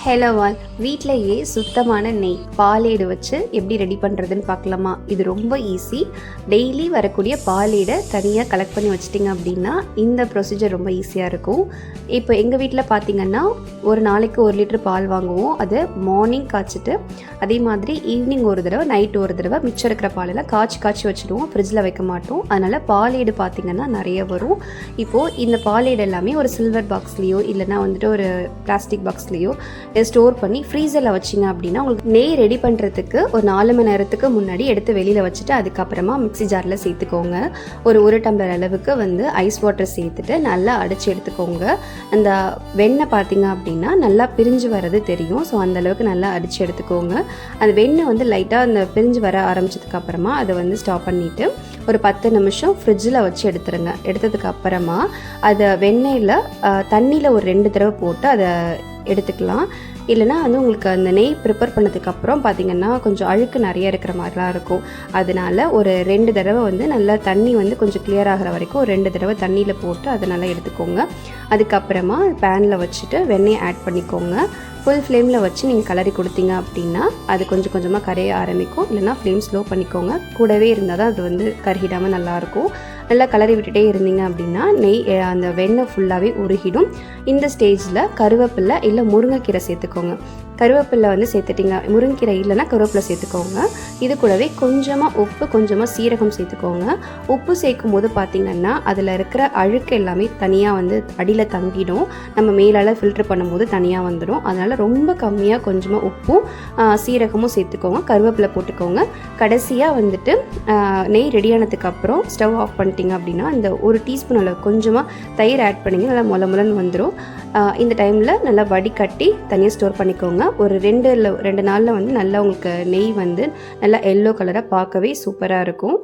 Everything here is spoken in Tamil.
ஹலோ வால் வீட்டிலேயே சுத்தமான நெய் பாலேடு வச்சு எப்படி ரெடி பண்ணுறதுன்னு பார்க்கலாமா? இது ரொம்ப ஈஸி டெய்லி வரக்கூடிய பாலேடை தனியாக கலெக்ட் பண்ணி வச்சிட்டிங்க அப்படின்னா இந்த ப்ரொசீஜர் ரொம்ப ஈஸியாக இருக்கும். இப்போ எங்கள் வீட்டில் பார்த்தீங்கன்னா ஒரு நாளைக்கு ஒரு லிட்டர் பால் வாங்குவோம். அது மார்னிங் காய்ச்சிட்டு அதே மாதிரி ஈவினிங் ஒரு தடவை நைட் ஒரு தடவை மிச்சம் இருக்கிற பாலெல்லாம் காய்ச்சி காய்ச்சி வச்சுடுவோம். ஃப்ரிட்ஜில் வைக்க மாட்டோம். அதனால் பாலேடு பார்த்திங்கன்னா நிறைய வரும். இப்போது இந்த பாலேடு எல்லாமே ஒரு சில்வர் பாக்ஸ்லேயோ இல்லைனா வந்துட்டு ஒரு பிளாஸ்டிக் பாக்ஸ்லேயோ ஸ்டோர் பண்ணி ஃப்ரீசரில் வச்சிங்க அப்படின்னா உங்களுக்கு நெய் ரெடி பண்ணுறதுக்கு ஒரு நாலு மணி நேரத்துக்கு முன்னாடி எடுத்து வெளியில் வச்சுட்டு அதுக்கப்புறமா மிக்ஸி ஜாரில் சேர்த்துக்கோங்க. ஒரு ஒரு டம்ளர் அளவுக்கு வந்து ஐஸ் வாட்டர் சேர்த்துட்டு நல்லா அடித்து எடுத்துக்கோங்க. அந்த வெண்ணெய் பார்த்தீங்க அப்படின்னா நல்லா பிரிஞ்சு வர்றது தெரியும். ஸோ அந்தளவுக்கு நல்லா அடித்து எடுத்துக்கோங்க. அந்த வெண்ணெய் வந்து லைட்டாக அந்த பிரிஞ்சு வர ஆரம்பிச்சதுக்கப்புறமா அதை வந்து ஸ்டாப் பண்ணிவிட்டு ஒரு பத்து நிமிஷம் ஃப்ரிட்ஜில் வச்சு எடுத்துருங்க. எடுத்ததுக்கு அப்புறமா அதை வெண்ணெயில் தண்ணியில் ஒரு ரெண்டு தடவை போட்டு அதை எடுத்துக்கலாம். இல்லைனா வந்து உங்களுக்கு அந்த நெய் ப்ரிப்பேர் பண்ணதுக்கப்புறம் பார்த்தீங்கன்னா கொஞ்சம் அழுக்கு நிறைய இருக்கிற மாதிரிலாம் இருக்கும். அதனால ஒரு ரெண்டு தடவை வந்து நல்லா தண்ணி வந்து கொஞ்சம் கிளியர் ஆகிற வரைக்கும் ஒரு ரெண்டு தடவை தண்ணியில் போட்டு அதை நல்லா எடுத்துக்கோங்க. அதுக்கப்புறமா பேனில் வச்சுட்டு வெண்ணெய் ஆட் பண்ணிக்கோங்க. ஃபுல் ஃப்ளேமில் வச்சு நீங்கள் கலரி கொடுத்தீங்க அப்படின்னா அது கொஞ்சம் கொஞ்சமாக கரைய ஆரம்பிக்கும். இல்லைனா ஃப்ளேம் ஸ்லோ பண்ணிக்கோங்க. கூடவே இருந்தால் தான் அது வந்து கருகிடாமல் நல்லாயிருக்கும். நல்லா கலரி விட்டுட்டே இருந்தீங்க அப்படின்னா நெய் அந்த வெண்ணெய் ஃபுல்லாகவே உருகிடும். இந்த ஸ்டேஜில் கருவேப்பிலை இல்லை முருங்கைக்கீரை சேர்த்துக்கோங்க. கருவேப்பிலை வந்து சேர்த்துட்டிங்க. முருங்கீரை இல்லைன்னா கருவேப்பிலை சேர்த்துக்கோங்க. இது கூடவே கொஞ்சமாக உப்பு கொஞ்சமாக சீரகம் சேர்த்துக்கோங்க. உப்பு சேர்க்கும் போது பார்த்திங்கன்னா அதில் இருக்கிற அழுக்கு எல்லாமே தனியாக வந்து அடியில் தங்கிடும். நம்ம மேலால் ஃபில்டர் பண்ணும்போது தனியாக வந்துடும். அதனால் ரொம்ப கம்மியாக கொஞ்சமாக உப்பும் சீரகமும் சேர்த்துக்கோங்க. கருவேப்பிலை போட்டுக்கோங்க. கடைசியாக வந்துட்டு நெய் ரெடியானதுக்கப்புறம் ஸ்டவ் ஆஃப் பண்ணிட்டீங்க அப்படின்னா இந்த ஒரு டீஸ்பூன் அளவு கொஞ்சமாக தயிர் ஆட் பண்ணிங்க. நல்லா மொல வந்துடும் இந்த டைமில் நல்லா வடிகட்டி தனியாக ஸ்டோர் பண்ணிக்கோங்க. ஒரு ரெண்டு ரெண்டு நாளில் வந்து நல்லா உங்களுக்கு நெய் வந்து நல்லா எல்லோ கலராக பார்க்கவே சூப்பராக இருக்கும்.